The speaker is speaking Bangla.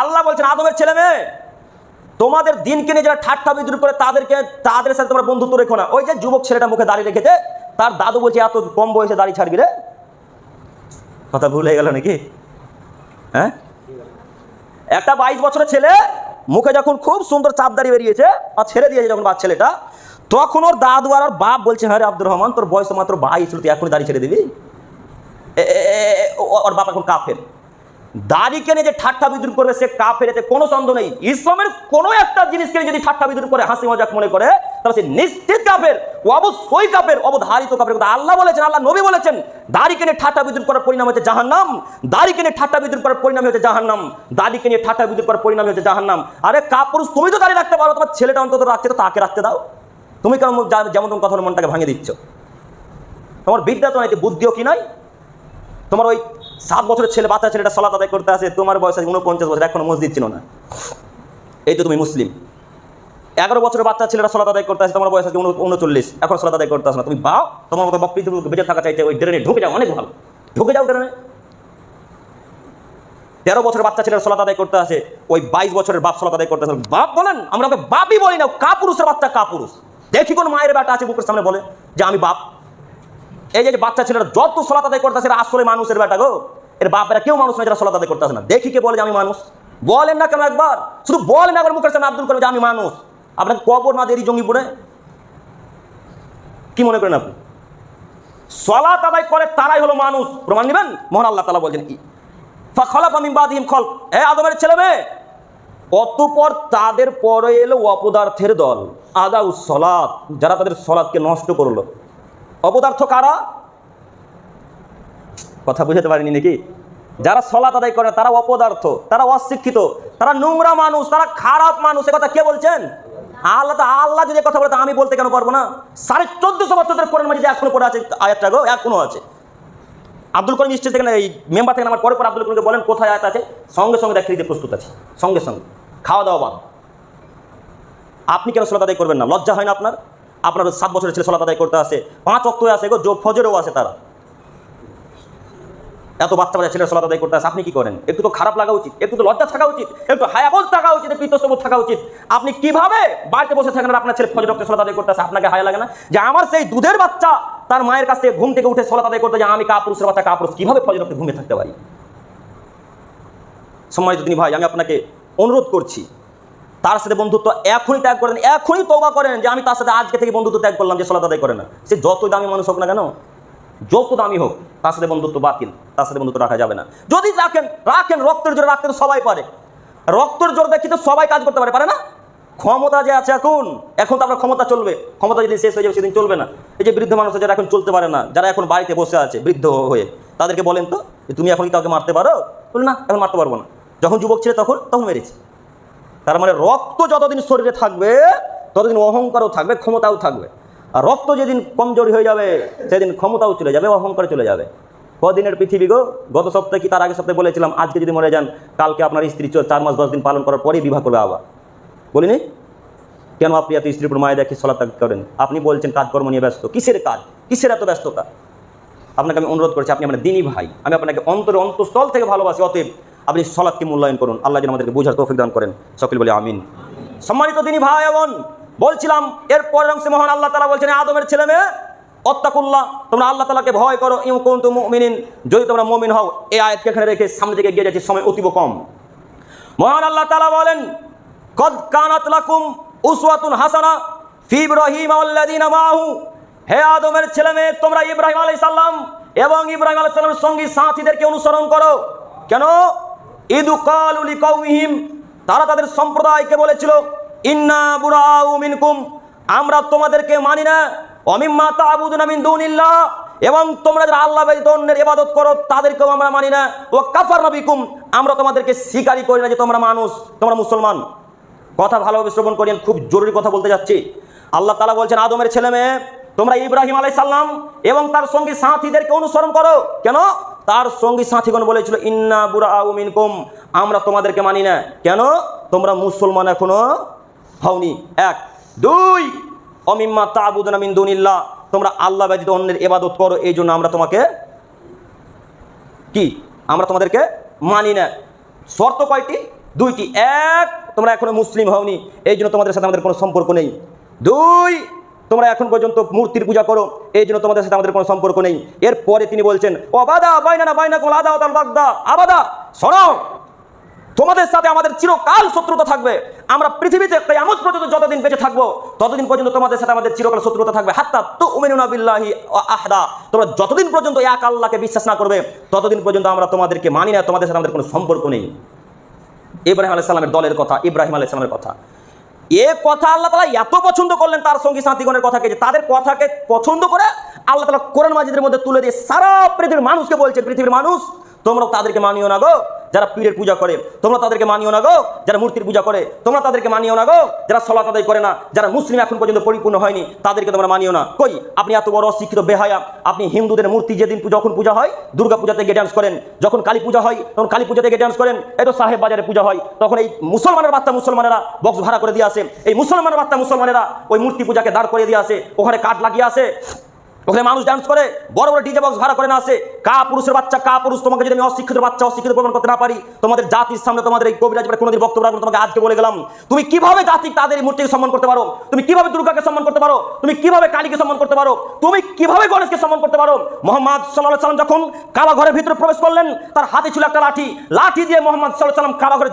আল্লাহ বলছেন, আদমের ছেলে মেয়ে, তোমাদের দিনকে নিয়ে যারা ঠাট্টা বিদ্রুপ করে তাদেরকে, তাদের সাথে তোমরা বন্ধুত্ব রেখো না। ওই যে যুবক ছেলেটা মুখে দাঁড়িয়ে রেখেছে, তার দাদু বলছে, এত কম বয়সে দাঁড়িয়ে ছাড়বি রে? কথা ভুল হয়ে গেল নাকি? হ্যাঁ? একটা বাইশ বছরের ছেলে মুখে যখন খুব সুন্দর চাপ দাঁড়িয়ে বেরিয়েছে আর ছেড়ে দিয়েছে যখন বাচ্চা ছেলেটা, তখন ওর দাদু আর বাপ বলছে হ্যাঁ রে আব্দুর রহমান, তোর বয়স মাত্র বাইশ ছিল তুই এখনই দাঁড়িয়ে ছেড়ে দিবি? ওর বাপ এখন কাফের। দাড়িকে নিয়ে যে ঠাট্টা বিদ্রুপ করবে সে কাফের, এতে কোনো সন্দেহ নেই। ইসলামের কোনো একটা জিনিসকে যদি ঠাট্টা বিদ্রুপ করে, হাসি মজাক মনে করে, তাহলে সে নিশ্চিত কাপের ও অবশ্যই কাফের, অবধারিত কাপের কথা আল্লাহ বলেছেন, আল্লাহ নবী বলেছেন, দাড়িকে নিয়ে ঠাট্টা বিদ্রুপ করার পরিণাম হচ্ছে জাহান্নাম। দাড়িকে নিয়ে ঠাট্টা বিদ্রুপ করার পরিণাম হচ্ছে জাহান্নাম। দাড়িকে নিয়ে ঠাট্টা বিদ্রুপ করার পরিণাম হচ্ছে জাহান্নাম। আরে কাপুরুষ, তুমি তো দাড়ি রাখতে পারো, তোমার ছেলেটা অন্তত রাখতে তো তাকে রাখতে দাও। তুমি কেন যেমন তোমার কথা মনটাকে ভাঙিয়ে দিচ্ছ? তোমার বিদ্যা তো নাই বুদ্ধিও কি নাই? তোমার ওই সাত বছরের ছেলে, বাচ্চা ছেলেটা সলাত আদায় করতে আসে, তোমার বয়স আছে উনপঞ্চাশ বছর, এখনও মসজিদ ছিল না। এই তো তুমি মুসলিম। এগারো বছরের বাচ্চা ছেলেরা সলাত আদায় করতে আসে, তোমার বয়স আছে উনচল্লিশ এখন সলাত আদায় করতে আসে না। তুমি বাও, তোমার মতো বকৃত বেঁচে থাকা চাইতে ওই ড্রেনে ঢুকে যাও, অনেক ভালো। ঢুকে যাও ড্রেনে। তেরো বছরের বাচ্চা ছেলেরা সলাত আদায় করতে আসে, ওই বাইশ বছরের বাপ সলাত আদায় করতে আসে। বাপ বলেন, আমরা ওকে বাপই বলি না কা পুরুষের বাচ্চা কা পুরুষ দেখি কোন মায়ের বেটা আছে বুকের সামনে বলে যে আমি বাপ। এই যে বাচ্চা ছেলেরা যত সলাত আদায় করতেছে, এরা আসলে মানুষের বেটা গো। এর বাপেরা কেউ মানুষ নয় যারা সলাত আদায় করতেছে না। দেখি কে বলে যে আমি মানুষ। বলেন না কেন একবার। শুধু বলেন একবার মুখের সামনে আব্দুল করিম যে আমি মানুষ। আপনাকে কবর না দেরি জঙ্গিপুরে কি মনে করেন আপনি? সলাত আদায় করে তারাই হলো মানুষ। প্রমাণ নেবেন মোহন আল্লাহ তালা বলছেন কি ফলাফ আমি বাদিম খল এ আদমের ছেলে মেয়ে। অতপর তাদের পরে এলো অপদার্থের দল। আদাউ সলাৎ যারা তাদের সলাৎকে নষ্ট করল। অপদার্থ কারা? কথা বুঝাতে পারিনি নাকি? যারা সলাত আদায় করে তারা অপদার্থ, তারা অশিক্ষিত, তারা নোংরা মানুষ, তারা খারাপ মানুষ কথা কে বলছেন? আল্লাহ তো আল্লাহ যদি কথা বলে আমি বলতে কেন পারব না? সাড়ে চোদ্দশো বছর ধরে কোরআন এখনও পড়ে আছে আয়াতটা গো, এখনও আছে। আব্দুল করিম স্টেজ থেকে এই মেম্বার থেকে আমার পরে পর আব্দুল করিমকে বলেন কোথায় আয়াত আছে? সঙ্গে সঙ্গে দেখিয়ে দিতে প্রস্তুত আছে, সঙ্গে সঙ্গে। খাওয়া দাওয়া বাদ। আপনি কেন সলাত আদায় করবেন না? লজ্জা হয় না আপনার? আপনার সাত বছরের ছেলে সলাত আদায় করতে আসে, পাঁচ অক্ট আছে গো ফজরেও আছে তারা। এত বাচ্চা বাচ্চা ছেলের সলাত আদায় করতে আসে, আপনি কি করেন? একটু তো খারাপ লাগা উচিত, একটু তো লজ্জা থাকা উচিত, একটু হায়াবল থাকা উচিত, একটু ইতস্তবোধ থাকা উচিত। আপনি কীভাবে বাড়িতে বসে থাকেন আপনার ছেলে ফজর রক্তে সলাত আদায় করতে আসে? আপনাকে হায়া লাগে না? যে আমার সেই দুধের বাচ্চা তার মায়ের কাছ থেকে ঘুম থেকে উঠে সলাত আদায় করতে যে আমি কাপুরুষের বাচ্চা, কাপুরুষ, কীভাবে ফজর রক্তে ঘুমিয়ে থাকতে পারি? সম্মানিত তিনি ভাই, আমি আপনাকে অনুরোধ করছি তার সাথে বন্ধুত্ব এখনই ত্যাগ করেন, এখনই তৌবা করেন যে আমি তার সাথে আজকে থেকে বন্ধুত্ব ত্যাগ করলাম যে সলাত আদায় করে না। সে যত দামি মানুষ হোক না কেন, যত দামি হোক, তার সাথে বন্ধুত্ব বাতিল, তার সাথে বন্ধুত্ব রাখা যাবে না। যদি রাখেন রাখেন, রক্তের জোরে রাখতে তো সবাই পারে। রক্তের জোর দেখি তো সবাই কাজ করতে পারে পারে না? ক্ষমতা যে আছে এখন এখন তো আপনার ক্ষমতা চলবে। ক্ষমতা যদি শেষ হয়ে যাবে, সেদিন চলবে না। এই যে বৃদ্ধ মানুষ যারা এখন চলতে পারে না, যারা এখন বাড়িতে বসে আছে, বৃদ্ধ হয়ে, তাদেরকে বলেন তো তুমি এখন কি কাউকে মারতে পারো? বলে, না, এখন মারতে পারব না। যখন যুবক ছিল তখন তখন মেরেছি। তার মানে রক্ত যতদিন শরীরে থাকবে, ততদিন অহংকারও থাকবে, ক্ষমতাও থাকবে। আর রক্ত যেদিন কমজোরি হয়ে যাবে, সেদিন ক্ষমতাও চলে যাবে, অহংকার চলে যাবে। কদিনের পৃথিবী গো, গত সপ্তাহে কি তার আগে সপ্তাহে বলেছিলাম, আজকে যদি মরে যান, কালকে আপনার স্ত্রী চার মাস, দশ দিন পালন করার পরেই বিবাহ করবে আবার। বলিনি? কেন আপনি এত স্ত্রীর উপর মায়ে দেখে সলাত্যাগ করেন? আপনি বলছেন কাজকর্ম নিয়ে ব্যস্ত। কিসের কাজ? কিসের এত ব্যস্ততা? আপনাকে আমি অনুরোধ করছি, আপনি আমার দিনী ভাই। আমি আপনাকে অন্তরে অন্তঃস্থল থেকে ভালোবাসি, অতএব আপনি সলাৎকে মূল্যায়ন করুন। আল্লাহ যেন আমাদেরকে বোঝার তৌফিক দান করেন। সকল বলে আমিন। সম্মানিত দিনী ভাই এবং বলছিলাম, এর পরের অংশে মহান আল্লাহ তালা বলছেন, "এ আদমের ছেলে মেয়ে, অত্তাকুল্লাহ, তোমরা আল্লাহ তালাকে ভয় করো, ইউ কোন তো মিনিন যদি তোমরা মমিন হও এই আয়াতকে এখানে রেখে সামনে দিকে এগিয়ে যাচ্ছি, সময় অতীব কম। মহান আল্লাহ তালা বলেন, কদ কানাত লাকুম উসওয়াতুন হাসানা ফি ইব্রাহিম আল্লাযিনা মাহু। হে আদমের ছেলে মেয়ে, তোমরা ইব্রাহিম আলাইহিস সালাম এবং ইব্রাহিম আলাইহিস সালামের সঙ্গী, সাথীদেরকে অনুসরণ করো। কেন? ইদু কালু লিকাউমিহিম তারা তাদের সম্প্রদায়কে বলেছিল, ইন্না বুরাউ মিনকুম, আমরা তোমাদেরকে মানি না। অমিম্মা তাবুদুনা মিন দুনিল্লাহ, এবং তোমরা যারা আল্লাহ ব্যতীত অন্যের ইবাদত করো, তাদেরকেও আমরা মানি না। ও কাফার নবিকুম আমরা তোমাদেরকে স্বীকারই করি না যে তোমরা মানুষ, তোমরা মুসলমান। কথা ভালোভাবে শ্রবণ করেন খুব জরুরি কথা বলতে যাচ্ছি। আল্লাহ তালা বলছেন, আদমের ছেলে মেয়ে তোমরা ইব্রাহিম আলাই সাল্লাম এবং তার সঙ্গে সাথীদেরকে অনুসরণ করো। কেন? তার সঙ্গী সাথীগণ বলেছিল, ইন্না বুড়া মিনকুম। আমরা তোমাদেরকে মানি না। কেন? তোমরা মুসলমান এখনও হওনি। এক। দুই। অমিম্মা তাবুদনা মিন দুনিল্লাহ। তোমরা আল্লাহ ব্যতীত অন্যের এবাদত করো, এই জন্য আমরা তোমাকে কি? আমরা তোমাদেরকে মানি না। শর্ত কয়টি? দুইটি। এক, তোমরা এখনও মুসলিম হওনি। এই জন্য তোমাদের সাথে আমাদের কোনো সম্পর্ক নেই। দুই তোমরা এখন পর্যন্ত মূর্তির পূজা করো, এই জন্য তোমাদের সাথে আমাদের কোনো সম্পর্ক নেই। এরপরে তিনি বলছেন ও বাদা বাইনা না বাইনা তাল বাগদা, আবাদা, শোনো, তোমাদের সাথে আমাদের চিরকাল শত্রুতা থাকবে। আমরা পৃথিবীতে কেয়ামত পর্যন্ত যতদিন বেঁচে থাকব, ততদিন পর্যন্ত তোমাদের সাথে আমাদের চিরকাল শত্রুতা থাকবে। হাত্তা তো উমেনুনা বিল্লাহি আহদা, তোমরা যতদিন পর্যন্ত এক আল্লাহকে বিশ্বাস না করবে, ততদিন পর্যন্ত আমরা তোমাদেরকে মানি না, তোমাদের সাথে আমাদের কোনো সম্পর্ক নেই। ইব্রাহিম আলাইহিস সালামের দলের কথা, ইব্রাহিম আলাইহিস সালামের কথা। এ কথা আল্লাহ তালা এত পছন্দ করলেন তার সঙ্গী সাথীগণের কথাকে যে তাদের কথাকে পছন্দ করে আল্লাহ তালা কোরআন মাজিদের মধ্যে তুলে দিয়ে সারা পৃথিবীর মানুষকে বলছে, পৃথিবীর মানুষ তোমরা তাদেরকে মানিও না গো। যারা পীরের পূজা করে, তোমরা তাদেরকে মানিও না গো। যারা মূর্তির পূজা করে, তোমরা তাদেরকে মানিও না গো। যারা সলাত আদায় করে না, যারা মুসলিম এখন পর্যন্ত পরিপূর্ণ হয়নি, তাদেরকে তোমরা মানিও না। কই, আপনি এত বড় অশিক্ষিত বেহায়া, আপনি হিন্দুদের মূর্তি যেদিন যখন পূজা হয়, দুর্গা পূজাতে গিয়ে ডান্স করেন, যখন কালী পূজা হয়, তখন কালী পূজাতে গিয়ে ডান্স করেন, এই তো সাহেব বাজারে পূজা হয়, তখন এই মুসলমানের বার্তা মুসলমানেরা বক্স ভাড়া করে দিয়ে আসে। এই মুসলমানের বার্তা মুসলমানেরা ওই মূর্তি পূজাকে দাঁড় করে দিয়ে আসে, ওখানে কাঠ লাগিয়ে আসে। ওখানে মানুষ ডান্স করে, বড় বড় ডিজে বক্স ভাড়া করে না আসে কা পুরুষের বাচ্চা, কা পুরুষ তোমাকে যদি আমি অশিক্ষিত বাচ্চা, অশিক্ষিত প্রমাণ করতে না পারি, তোমাদের জাতির সামনে তোমাদের এই কবিরাজ কোনোদিন বক্তব্য রাখব তোমাকে আজকে বলে গেলাম। তুমি কীভাবে জাতি তাদের এই মূর্তিকে সম্মান করতে পারো? তুমি কীভাবে দুর্গাকে সম্মান করতে পারো? তুমি কীভাবে কালীকে সম্মান করতে পারো? তুমি কীভাবে গণেশকে সম্মান করতে পারো? মোহাম্মদ সাল্লাহ সাল্লাম যখন কাবা ঘরের ভিতরে প্রবেশ করলেন, তার হাতে ছিল একটা লাঠি। লাঠি দিয়ে মোহাম্মদ সাল্লাহ সাল্লাম কাবা ঘরে